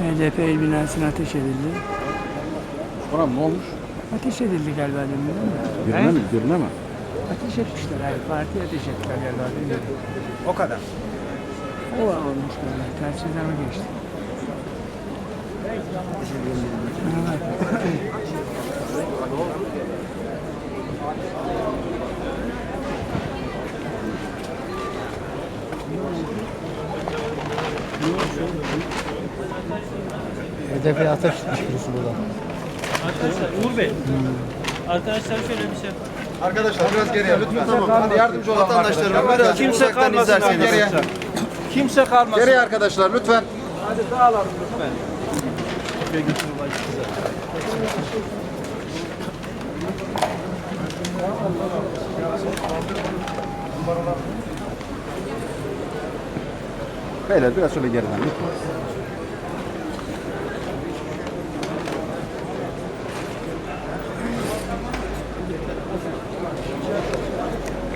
HDP il binasına ateş edildi. Ona ne olmuş? Ateş edildi galiba demin değil mi? Birine mi? Birine mi? Ateş etmişler. Hayır, partiye ateş ettiler galiba bilmiyorum. O kadar. O olmuş böyle. Telsizden o geçti. HDP'ye ateş birisi burada. Arkadaşlar Uğur Bey. Arkadaşlar şöyle bir şey. Arkadaşlar biraz geriye lütfen. Hadi yardımcı olalım vatandaşlarıma. Biraz Kimse kalmasın geriye. Kimse kalmasın. Geriye arkadaşlar lütfen. Hadi dağılalım lütfen. Beyler biraz şöyle geriden lütfen.